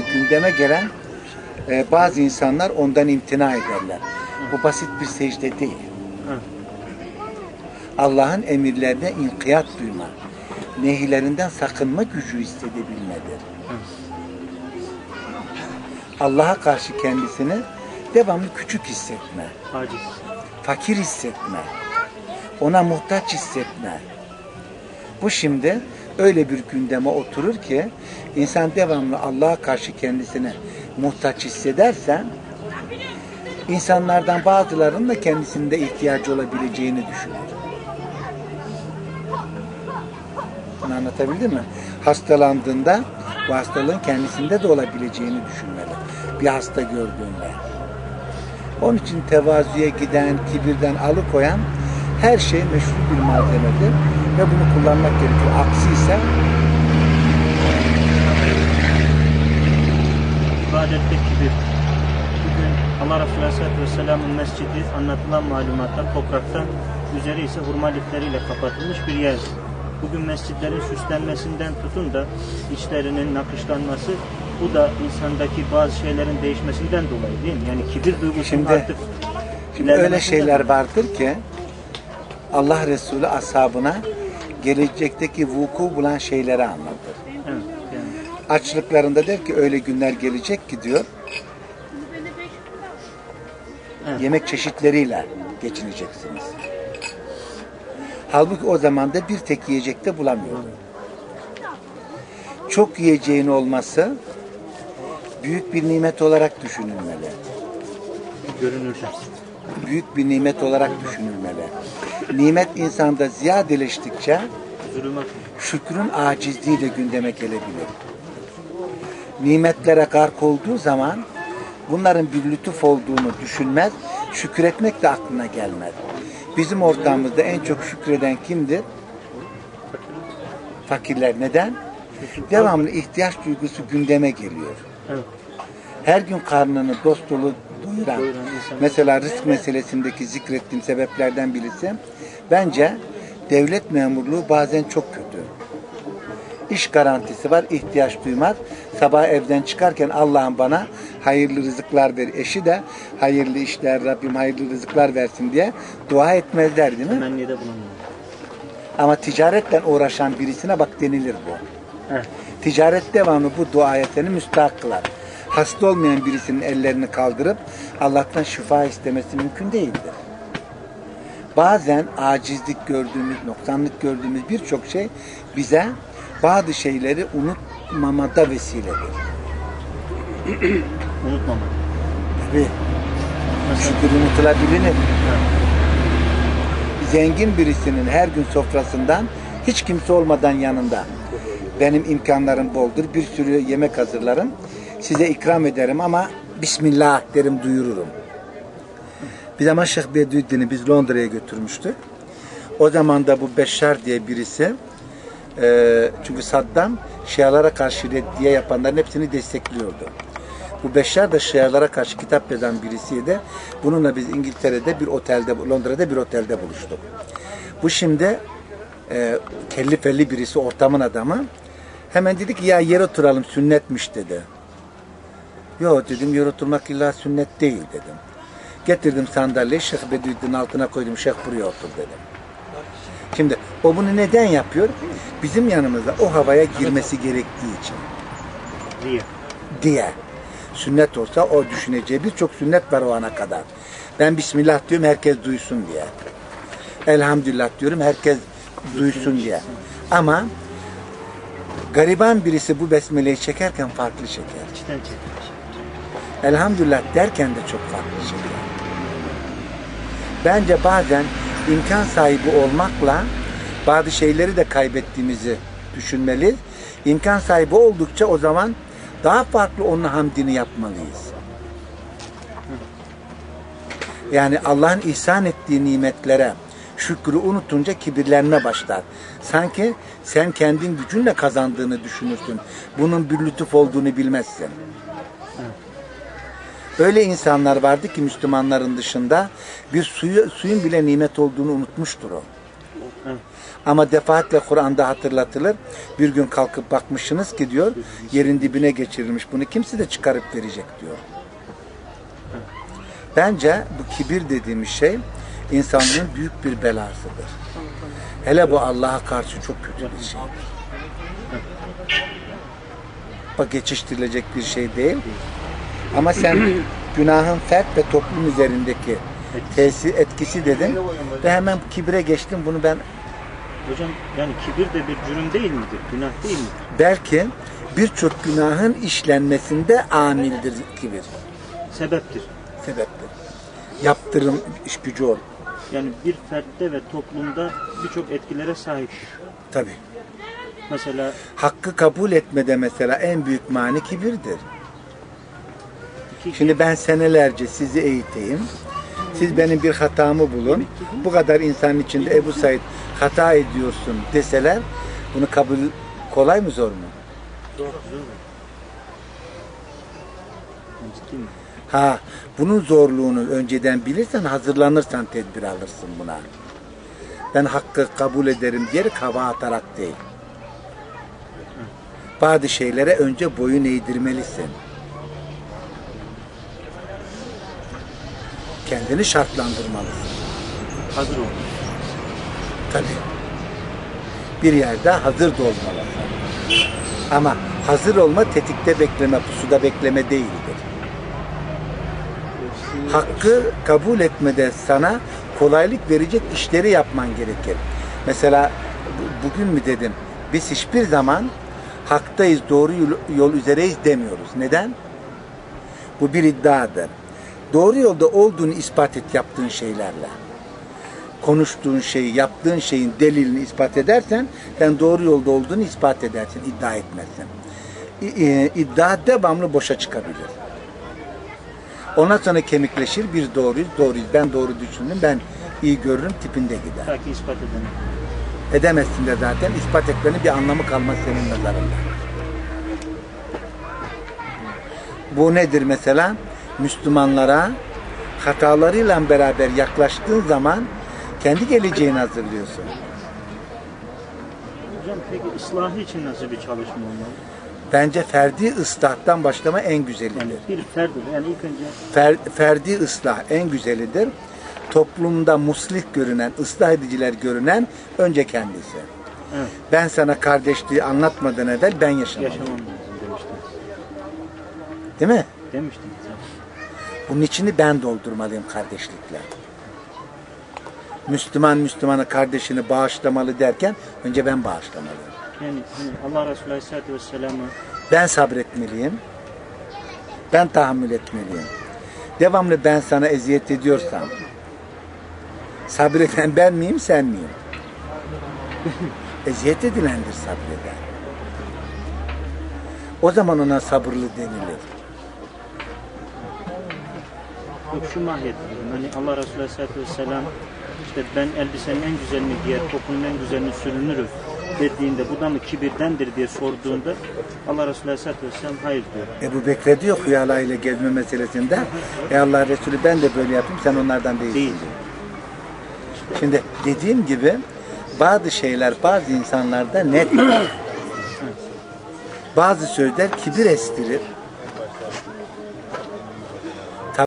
günde gündeme gelen e, bazı insanlar ondan imtina ederler. Bu basit bir secde değil. Allah'ın emirlerine inkiyat duyma, nehilerinden sakınma gücü hissedebilmedir. Allah'a karşı kendisini devamlı küçük hissetme, Aciz. fakir hissetme, ona muhtaç hissetme. Bu şimdi öyle bir gündeme oturur ki insan devamlı Allah'a karşı kendisini muhtaç hissederse insanlardan bazılarının da kendisinde ihtiyacı olabileceğini düşünür. Bunu anlatabildim mi? Hastalandığında bu hastalığın kendisinde de olabileceğini düşünmeli. Bir hasta gördüğünde. Onun için tevazuya giden, kibirden alıkoyan her şey meşru bir malzemedir ve bunu kullanmak gerekiyor. Aksi ise İbadette kibir. Bugün Allah Resulü Aleyhisselatü Vesselam'ın mescidi anlatılan malumatlar topraktan, üzeri ise hurma lifleriyle kapatılmış bir yer. Bugün mescitlerin süslenmesinden tutun da içlerinin nakışlanması bu da insandaki bazı şeylerin değişmesinden dolayı değil mi? Yani kibir duygusunun Şimdi- artık Şimdi öyle şeyler vardır ki Allah Resulü ashabına gelecekteki vuku bulan şeyleri anlatır. Evet, yani. Açlıklarında der ki öyle günler gelecek ki diyor Evet. yemek çeşitleriyle geçineceksiniz. Halbuki o zaman da bir tek yiyecek de bulamıyordu. Çok yiyeceğin olması büyük bir nimet olarak düşünülmeli. görünürde. Büyük bir nimet olarak düşünülmeli. Nimet insanda ziyadeleştikçe şükrün acizliğiyle gündeme gelebilir. Nimetlere gark olduğu zaman bunların bir lütuf olduğunu düşünmez, şükretmek de aklına gelmez. Bizim ortamımızda en çok şükreden kimdir? Fakirler. Neden? Devamlı ihtiyaç duygusu gündeme geliyor. Evet. Her gün karnını dost dolu insan. mesela rızk meselesindeki zikrettiğim sebeplerden birisi, bence devlet memurluğu bazen çok kötü. İş garantisi var, ihtiyaç duymaz. Sabah evden çıkarken Allah'ım bana hayırlı rızıklar ver. Eşi de hayırlı işler, Rabbim hayırlı rızıklar versin diye dua etmezler değil mi? Temennide bulunmuyor. Ama ticaretle uğraşan birisine bak denilir bu. Evet. Ticaret devamlı bu duaya seni müstahak kılar. Hasta olmayan birisinin ellerini kaldırıp Allah'tan şifa istemesi mümkün değildir. Bazen acizlik gördüğümüz, noksanlık gördüğümüz birçok şey bize bazı şeyleri unutmamada vesiledir. Unutmamak. Tabii şükür unutulabilir. Zengin birisinin her gün sofrasından hiç kimse olmadan yanında benim imkanlarım boldur. Bir sürü yemek hazırlarım. Size ikram ederim ama Bismillah derim duyururum. Bir zaman Şeyh Bediüddin'i biz Londra'ya götürmüştük. O zaman da bu Beşşar diye birisi e, çünkü Saddam Şialara karşı reddiye yapanların hepsini destekliyordu. Bu Beşşar da Şialara karşı kitap yazan birisiydi. Bununla biz İngiltere'de bir otelde, Londra'da bir otelde buluştuk. Bu şimdi e, kelli felli birisi, ortamın adamı. Hemen dedi ki ya yer oturalım sünnetmiş dedi. Yok dedim yer oturmak illa sünnet değil dedim. Getirdim sandalyeyi Şeyh Bediüddin'in altına koydum. Şeyh buraya otur dedim. Şimdi o bunu neden yapıyor? Bizim yanımızda o havaya girmesi gerektiği için Riye. diye. Sünnet olsa o düşüneceği birçok sünnet var o ana kadar. Ben Bismillah diyorum herkes duysun diye. Elhamdülillah diyorum herkes duysun diye. Ama gariban birisi bu besmeleyi çekerken farklı çeker. İçten çekilmiş. Elhamdülillah derken de çok farklı çeker. Bence bazen imkan sahibi olmakla bazı şeyleri de kaybettiğimizi düşünmeliyiz. İmkan sahibi oldukça o zaman daha farklı onun hamdini yapmalıyız. Yani Allah'ın ihsan ettiği nimetlere şükrü unutunca kibirlenme başlar. Sanki sen kendin gücünle kazandığını düşünürsün. Bunun bir lütuf olduğunu bilmezsin. Öyle insanlar vardı ki Müslümanların dışında bir suyu, suyun bile nimet olduğunu unutmuştur o. Ama defaatle Kur'an'da hatırlatılır. Bir gün kalkıp bakmışsınız ki diyor yerin dibine geçirilmiş. Bunu kimse de çıkarıp verecek diyor. Bence bu kibir dediğimiz şey insanlığın büyük bir belasıdır. Hele bu Allah'a karşı çok kötü bir şey. Bak geçiştirilecek bir şey değil. Ama sen günahın fert ve toplum üzerindeki tesir etkisi dedin ve hemen kibre geçtim. Bunu ben Hocam yani kibir de bir cürüm değil midir? Günah değil midir? belki birçok günahın işlenmesinde amildir kibir. Sebeptir. Sebeptir. Yaptırım iş gücü ol. Yani bir fertte ve toplumda birçok etkilere sahiptir. Tabii. Mesela Hakkı kabul etmede mesela en büyük mani kibirdir. Şimdi ben senelerce sizi eğiteyim. Siz benim bir hatamı bulun. Bu kadar insanın içinde Ebu Said hata ediyorsun deseler bunu kabul kolay mı zor mu? zor? Ha, bunun zorluğunu önceden bilirsen hazırlanırsan tedbir alırsın buna. Ben hakkı kabul ederim diyerek hava atarak değil. Bazı şeylere önce boyun eğdirmelisin. Kendini şartlandırmalısın. Hazır ol. Tabii. Bir yerde hazır da olmalısın. Ama hazır olma tetikte bekleme, pusuda bekleme değildir. Hakkı kabul etmede sana kolaylık verecek işleri yapman gerekir. Mesela bu- bugün mü dedim? Biz hiçbir zaman haktayız, doğru yol üzereyiz demiyoruz. Neden? Bu bir iddiadır. Doğru yolda olduğunu ispat et yaptığın şeylerle konuştuğun şeyi, yaptığın şeyin delilini ispat edersen sen doğru yolda olduğunu ispat edersin, iddia etmezsin. İ- e, iddia devamlı boşa çıkabilir. Ondan sonra kemikleşir, bir doğruyuz, doğruyuz. Ben doğru düşündüm, ben iyi görürüm tipinde gider. Ta ki ispat edelim. Edemezsin de zaten, ispat etmenin bir anlamı kalmaz senin nazarında. Bu nedir mesela? Müslümanlara hatalarıyla beraber yaklaştığın zaman kendi geleceğini hazırlıyorsun. Hocam peki ıslahı için nasıl bir çalışma olmalı? Bence ferdi ıslahtan başlama en Yani güzelidir. bir ferdir. Yani ilk önce Fer- ferdi ıslah en güzelidir. Toplumda muslih görünen, ıslah ediciler görünen önce kendisi. evet, Ben sana kardeşliği anlatmadan evvel ben yaşamalıyım. yaşamam demiştiniz. Değil mi? Demiştiniz. evet. Bunun içini ben doldurmalıyım kardeşlikle. Müslüman Müslümana kardeşini bağışlamalı derken önce ben bağışlamalıyım. Yani hani Allah Resulü Aleyhisselatü Vesselam'ı Ben sabretmeliyim. Ben tahammül etmeliyim. Devamlı ben sana eziyet ediyorsam sabreden ben miyim sen miyim? eziyet edilendir sabreden. O zaman ona sabırlı denilir. Yok şu mahiyet. Hani Allah Resulü Aleyhisselatü Vesselam işte ben elbisenin en güzelini giyer, kokunun en güzelini sürünürüm dediğinde bu da mı kibirdendir diye sorduğunda Allah Resulü Aleyhisselatü Vesselam hayır diyor. Ebu Bekre diyor huyala ile gezme meselesinde Ey Allah Resulü ben de böyle yapayım sen onlardan değilsin Değil. diyor. Şimdi dediğim gibi bazı şeyler bazı insanlarda net bazı sözler kibir estirir